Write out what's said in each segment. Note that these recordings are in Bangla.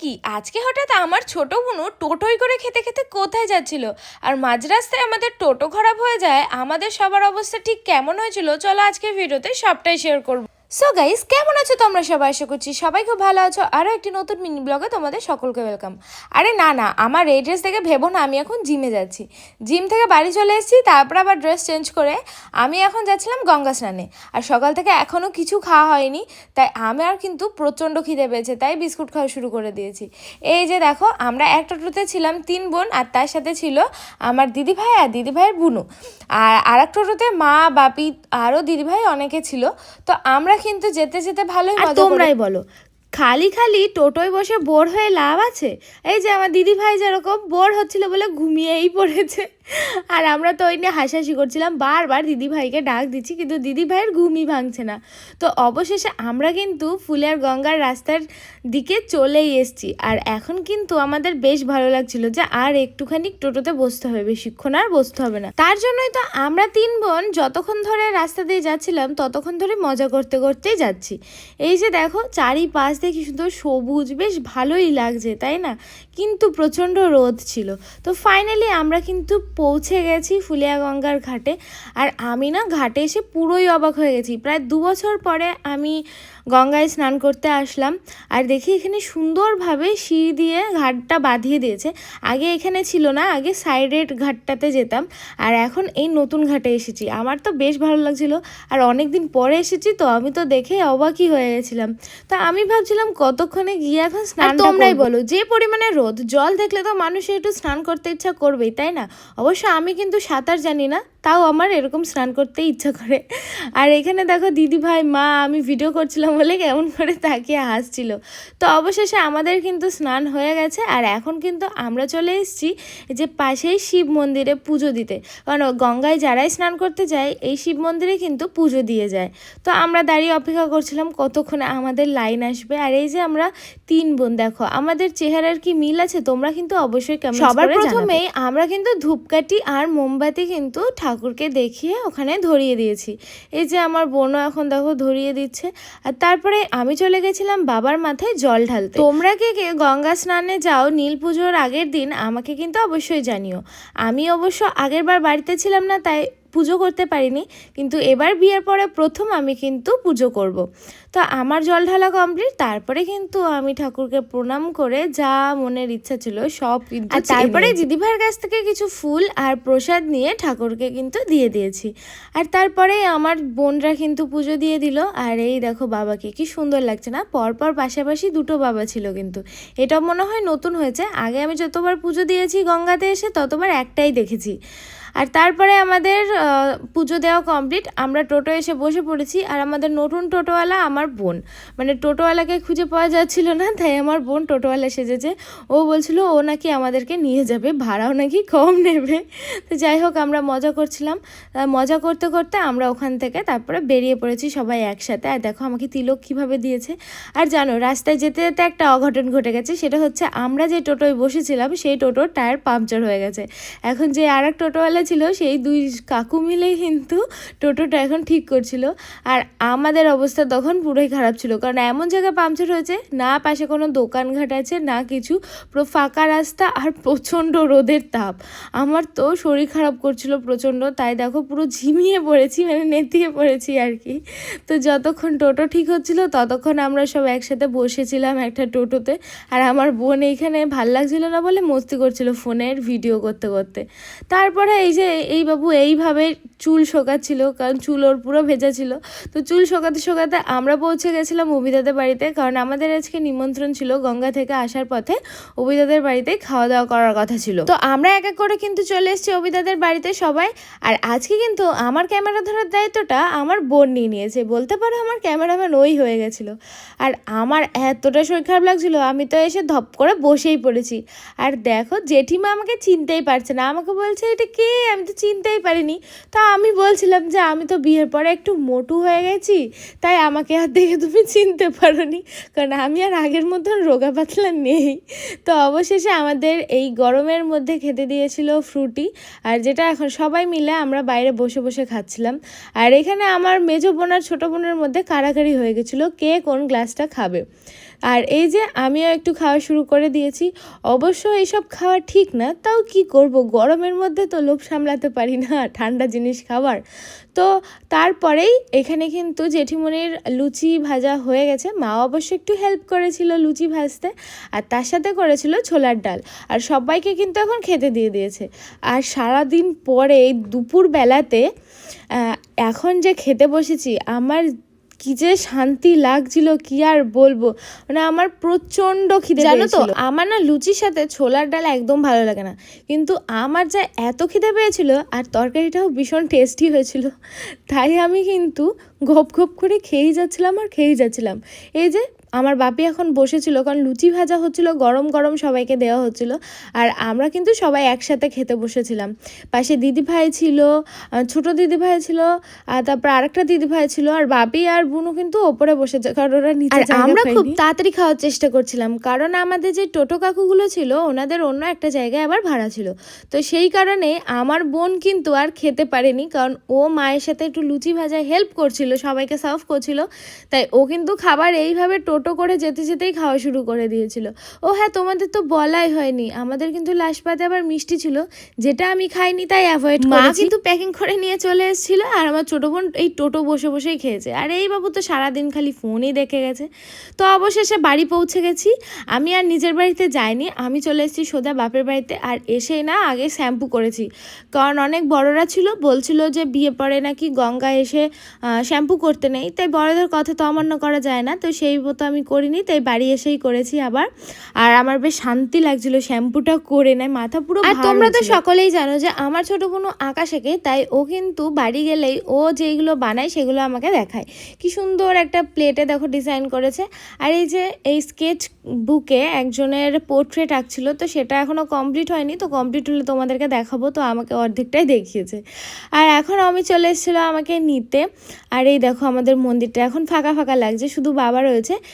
কি? আজকে হঠাৎ আমার ছোট বোনও টোটোই করে খেতে খেতে কোথায় যাচ্ছিল? আর মাঝ রাস্তায় আমাদের টোটো খারাপ হয়ে যায়, আমাদের সবার অবস্থা ঠিক কেমন হয়েছিল? চলো আজকে ভিডিওতে সবটাই শেয়ার করব। সো গাইস কেমন আছো তোমরা সবাই? আশা করছি সবাই খুব ভালো আছো। আরও একটি নতুন মিনি ব্লগে তোমাদের সকলকে ওয়েলকাম আরে, না না, আমার এই ড্রেস দেখে ভেবো না, আমি এখন জিমে যাচ্ছি। জিম থেকে বাড়ি চলে এসেছি, তারপর আবার ড্রেস চেঞ্জ করে আমি এখন যাচ্ছিলাম গঙ্গা স্নানে। আর সকাল থেকে এখনও কিছু খাওয়া হয়নি, তাই আমার কিন্তু প্রচণ্ড খিদে পেয়েছে, তাই বিস্কুট খাওয়া শুরু করে দিয়েছি। এই যে দেখো, আমরা এক টোটোতে ছিলাম তিন বোন, আর তার সাথে ছিল আমার দিদি ভাই আর দিদি ভাইয়ের বুনু। আর আর এক টোটোতে মা, বাপি আরও দিদি ভাই অনেকে ছিল। তো আমরা কিন্তু যেতে যেতে ভালোই মজা তোমরাই বলো খালি খালি টোটোয় বসে বোর হয়ে লাভ আছে? এই যে আমার দিদি ভাই যেরকম বোর হচ্ছিল বলে ঘুমিয়েই পড়েছে। আর আমরা তো ওই নিয়ে হাসাহাসি করছিলাম, বারবার দিদি ভাইকে ডাক দিচ্ছি, কিন্তু দিদি ভাইয়ের ঘুমই ভাঙছে না। তো অবশেষে আমরা কিন্তু ফুলের গঙ্গার রাস্তার দিকে চলেই এসেছি। আর এখন কিন্তু আমাদের বেশ ভালো লাগছিল যে আর একটুখানি টোটোতে বসতে হবে, বেশিক্ষণ আর বসতে হবে না। তার জন্যই তো আমরা তিন বোন যতক্ষণ ধরে রাস্তা দিয়ে যাচ্ছিলাম, ততক্ষণ ধরে মজা করতে করতেই যাচ্ছি। এই যে দেখো, চারিপাশ দিয়ে কি সুন্দর সবুজ, বেশ ভালোই লাগছে, তাই না? কিন্তু প্রচণ্ড রোদ ছিল। তো ফাইনালি আমরা কিন্তু পৌঁছে গেছি ফুলিয়া গঙ্গার ঘাটে। আর আমি না ঘাটে এসে পুরোই অবাক হয়ে গেছি। প্রায় দু বছর পরে আমি গঙ্গায় স্নান করতে আসলাম। আর দেখি এখানে সুন্দরভাবে সিঁড়ি দিয়ে ঘাটটা বাঁধিয়ে দিয়েছে। আগে এখানে ছিল না আগে সাইডের ঘাটটাতে যেতাম। আর এখন এই নতুন ঘাটে এসেছি। আমার তো বেশ ভালো লাগছিল। আর অনেক দিন পরে এসেছি তো আমি তো দেখে অবাকই হয়ে গেছিলাম। তা আমি ভাবছিলাম কতক্ষণে গিয়ে এখন স্নান তোমরাই বলো যে পরিমাণে রোদ জল দেখলে তো মানুষের একটু স্নান করতে ইচ্ছা করবেই তাই না? অবশ্য আমি কিন্তু সাঁতার জানি না। তাও আমার এরকম স্নান করতে ইচ্ছা করে। আর এখানে দেখো দিদি ভাই মা আমি ভিডিও করছিলাম বলে কেমন করে তাকিয়ে হাসছিল। তো অবশেষে আমাদের কিন্তু স্নান হয়ে গেছে আর এখন কিন্তু আমরা চলে এসেছি যে পাশেই শিব মন্দিরে পুজো দিতে। কারণ গঙ্গায় যারাই স্নান করতে যায় এই শিব মন্দিরে কিন্তু পুজো দিয়ে যায়। তো আমরা দাঁড়িয়ে অপেক্ষা করছিলাম কতক্ষণে আমাদের লাইন আসবে। আর এই যে আমরা তিন বোন দেখো আমাদের চেহারার কি মিল আছে তোমরা কিন্তু অবশ্যই কেমন সবার প্রথমেই আমরা কিন্তু ধূপকাঠি আর মোমবাতি কিন্তু ঠাকুরকে দেখিয়ে ওখানে ধরিয়ে দিয়েছি। এই যে আমার বোনও এখন দেখো ধরিয়ে দিচ্ছে। আর তারপরে আমি চলে গেছিলাম বাবার মাথায় জল ঢালতে। তোমরা কে কে গঙ্গা স্নানে যাও নীল পুজোর আগের দিন আমাকে কিন্তু অবশ্যই জানিও। আমি অবশ্য আগেরবার বাড়িতে ছিলাম না, তাই পুজো করতে পারিনি কিন্তু এবার বিয়ের পরে প্রথম আমি কিন্তু পুজো করব। তো আমার জল ঢালা কমপ্লিট তারপরে কিন্তু আমি ঠাকুরকে প্রণাম করে যা মনের ইচ্ছা ছিল সব কিন্তু আর তারপরে দিদিভাইয়ের কাছ থেকে কিছু ফুল আর প্রসাদ নিয়ে ঠাকুরকে কিন্তু দিয়ে দিয়েছি। আর তারপরে আমার বোনরা কিন্তু পুজো দিয়ে দিল। আর এই দেখো বাবাকে কি সুন্দর লাগছে না? পরপর পাশাপাশি দুটো বাবা ছিল কিন্তু। এটা মনে হয় নতুন হয়েছে। আগে আমি যতবার পুজো দিয়েছি গঙ্গাতে এসে ততবার একটাই দেখেছি। আর তারপরে আমাদের পুজো দেওয়া কমপ্লিট আমরা টোটো এসে বসে পড়েছি আর আমাদের নতুন টোটোওয়ালা আমার বোন। মানে টোটোওয়ালাকে খুঁজে পাওয়া যাচ্ছিল না, তাই আমার বোন টোটোওয়ালা সেজেছে। ও বলছিল, ও নাকি আমাদেরকে নিয়ে যাবে, ভাড়াও নাকি কম নেবে। তো যাই হোক, আমরা মজা করছিলাম। মজা করতে করতে আমরা ওখান থেকে তারপরে বেরিয়ে পড়েছি সবাই একসাথে। আর দেখো, আমাকে তিলক কীভাবে দিয়েছে। আর জানো, রাস্তায় যেতে যেতে একটা অঘটন ঘটে গেছে, সেটা হচ্ছে আমরা যে টোটোয় বসেছিলাম, সেই টোটোর টায়ার পাংচার হয়ে গেছে। এখন যে আর এক টোটোওয়ালা ছিল সেই দুই কাকু মিলেই কিন্তু টোটোটা এখন ঠিক করছিল। আর আমাদের অবস্থা তখন পুরোই খারাপ ছিল, কারণ এমন জায়গায় পাংচার হয়েছে, না পাশে কোনো দোকানঘাট আছে, না কিছু, পুরো ফাঁকা রাস্তা আর প্রচণ্ড রোদের তাপ। আমার তো শরীর খারাপ করছিল প্রচণ্ড, তাই দেখো পুরো ঝিমিয়ে পড়েছি মানে নেতিয়ে পড়েছি আর কি। তো যতক্ষণ টোটো ঠিক হচ্ছিল, ততক্ষণ আমরা সব একসাথে বসেছিলাম একটা টোটোতে। আর আমার বোন এইখানে ভালো লাগছিল না বলে মস্তি করছিল ফোনের ভিডিও করতে করতে। তারপরে এই যে এই বাবু এইভাবে চুল শোকাচ্ছিল, কারণ চুল ওর পুরো ভেজা ছিল। তো চুল শোকাতে শোকাতে আমরা পৌঁছে গেছিলাম অভিদাদের বাড়িতে, কারণ আমাদের আজকে নিমন্ত্রণ ছিল গঙ্গা থেকে আসার পথে অভিদাদের বাড়িতে খাওয়া দাওয়া করার কথা ছিল। তো আমরা এক এক করে কিন্তু চলে এসেছি অভিদাদের বাড়িতে সবাই। আর আজকে কিন্তু আমার ক্যামেরা ধরার দায়িত্বটা আমার বোন নিয়ে নিয়েছে। বলতে পারো আমার ক্যামেরাম্যান ওই হয়ে গেছিল। আর আমার এতটা শরীর খারাপ লাগছিল, আমি তো এসে ধপ করে বসেই পড়েছি। আর দেখো, জেঠিমা আমাকে চিনতেই পারছে না। আমাকে বলছে, এটা কে আমি তো চিনতেই পারিনি। তা আমি বলছিলাম যে আমি তো বিয়ের পরে একটু মোটু হয়ে গেছি, তাই আমাকে আর দেখে তুমি চিনতে পারো নি কারণ আমি আর আগের মতন রোগা পাতলা নেই। তো অবশেষে আমাদের এই গরমের মধ্যে খেতে দিয়েছিল ফ্রুটি, আর যেটা এখন সবাই মিলে আমরা বাইরে বসে বসে খাচ্ছিলাম। আর এখানে আমার মেজো বোন আর ছোটো বোনের মধ্যে কাড়াকাড়ি হয়ে গেছিল, কে কোন গ্লাসটা খাবে। আর এই যে আমিও একটু খাওয়া শুরু করে দিয়েছি, অবশ্য এইসব খাওয়া ঠিক না, তাও কি করব? গরমের মধ্যে তো লোভ সামলাতে পারি না ঠান্ডা জিনিস খাবার তো তারপরেই এখানে কিন্তু জেঠিমনির লুচি ভাজা হয়ে গেছে। মা অবশ্য একটু হেল্প করেছিল লুচি ভাজতে আর তার সাথে করেছিল ছোলার ডাল। আর সবাইকে কিন্তু এখন খেতে দিয়ে দিয়েছে। আর সারাদিন পরে দুপুর বেলাতে এখন যে খেতে বসেছি, আমার কি যে শান্তি লাগছিল কি আর বলব? মানে আমার প্রচণ্ড খিদে জানো তো আমার না লুচির সাথে ছোলার ডাল একদম ভালো লাগে না। কিন্তু আমার যা এত খিদে পেয়েছিল আর তরকারিটাও ভীষণ টেস্টি হয়েছিল তাই আমি কিন্তু ঘপ ঘপ করে খেয়েই যাচ্ছিলাম আর খেয়েই যাচ্ছিলাম। এই যে আমার বাপি এখন বসেছিল কারণ লুচি ভাজা হচ্ছিল গরম গরম সবাইকে দেওয়া হচ্ছিল। আর আমরা কিন্তু সবাই একসাথে খেতে বসেছিলাম। পাশে দিদি ভাই ছিল ছোট দিদি ভাই ছিল আর তারপর আরেকটা দিদি ভাই ছিল আর বাপি আর বুনু কিন্তু ওপরে বসেছে কারণ ওরা নিচে আমরা খুব তাড়াতাড়ি খাওয়ার চেষ্টা করছিলাম কারণ আমাদের যে টোটো কাকুগুলো ছিল ওনাদের অন্য একটা জায়গায় আবার ভাড়া ছিল। তো সেই কারণে আমার বোন কিন্তু আর খেতে পারেনি কারণ ও মায়ের সাথে একটু লুচি ভাজায় হেল্প করছিল সবাইকে সার্ভ করছিল। তাই ও কিন্তু খাবার এইভাবে টোটো করে যেতে যেতেই খাওয়া শুরু করে দিয়েছিল। ও হ্যাঁ তোমাদের তো বলাই হয়নি। আমাদের কিন্তু লাস্ট পাতে আবার মিষ্টি ছিল যেটা আমি খাইনি তাই অ্যাভয়েড মা কিন্তু প্যাকিং করে নিয়ে চলে এসেছিল আর আমার ছোটো বোন এই টোটো বসে বসেই খেয়েছে। আর এই বাবু তো সারাদিন খালি ফোনই দেখে গেছে। তো অবশেষে বাড়ি পৌঁছে গেছি। আমি আর নিজের বাড়িতে যাইনি আমি চলে এসেছি সোজা বাপের বাড়িতে আর এসেই না আগে শ্যাম্পু করেছি। কারণ অনেক বড়রা ছিল বলছিল যে বিয়ে পরে নাকি গঙ্গা এসে শ্যাম্পু করতে নেই। তাই বড়দের কথা তো অমান্য করা যায় না। তো সেই মতো আমি করিনি তাই বাড়ি এসেই করেছি আবার। আর আমার বেশ শান্তি লাগছিল শ্যাম্পুটা করে নেয় মাথা পুরো আর তোমরা তো সকলেই জানো যে আমার ছোট বোনও আঁকা শেখে তাই ও কিন্তু বাড়ি গেলেই ও যেইগুলো বানায় সেগুলো আমাকে দেখায়। কি সুন্দর একটা প্লেটে দেখো ডিজাইন করেছে। আর এই যে এই স্কেচ বুকে একজনের পোর্ট্রেট আঁকছিল তো সেটা এখনও কমপ্লিট হয়নি তো কমপ্লিট হলে তোমাদেরকে দেখাবো তো আমাকে অর্ধেকটাই দেখিয়েছে। আর এখন আমি চলে এসেছিল আমাকে নিতে। আর এই দেখো আমাদের মন্দিরটা এখন ফাঁকা ফাঁকা লাগছে শুধু বাবা রয়েছে।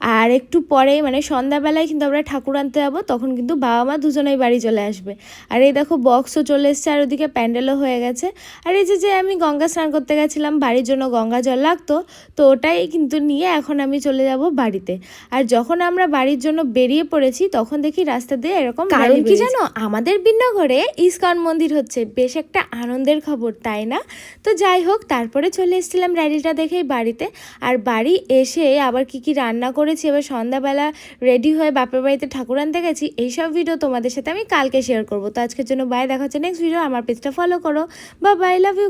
আর একটু পরেই মানে সন্ধ্যাবেলায় কিন্তু আমরা ঠাকুর আনতে যাব তখন কিন্তু বাবা মা দুজনেই বাড়ি চলে আসবে। আর এই দেখো বক্সও চলে এসছে আর ওদিকে প্যান্ডেলও হয়ে গেছে। আর এই যে যে আমি গঙ্গা স্নান করতে গেছিলাম বাড়ির জন্য গঙ্গা জল লাগতো তো ওটাই কিন্তু নিয়ে এখন আমি চলে যাব বাড়িতে। আর যখন আমরা বাড়ির জন্য বেরিয়ে পড়েছি তখন দেখি রাস্তা দিয়ে এরকম কারণ কি জানো? আমাদের বিন্নগরে ইস্কন মন্দির হচ্ছে বেশ একটা আনন্দের খবর তাই না? তো যাই হোক তারপরে চলে এসেছিলাম র্যালিটা দেখেই বাড়িতে। আর বাড়ি এসে আবার কি কি রান্না করেছি, এবার সন্ধ্যাবেলা রেডি হয়ে বাপের বাড়িতে ঠাকুর আনতে গেছি, এইসব ভিডিও তোমাদের সাথে আমি কালকে শেয়ার করব। তো আজকের জন্য বাই দেখা হচ্ছে নেক্সট ভিডিও আমার পেজটা ফলো করো। বা বাই লাভ ইউ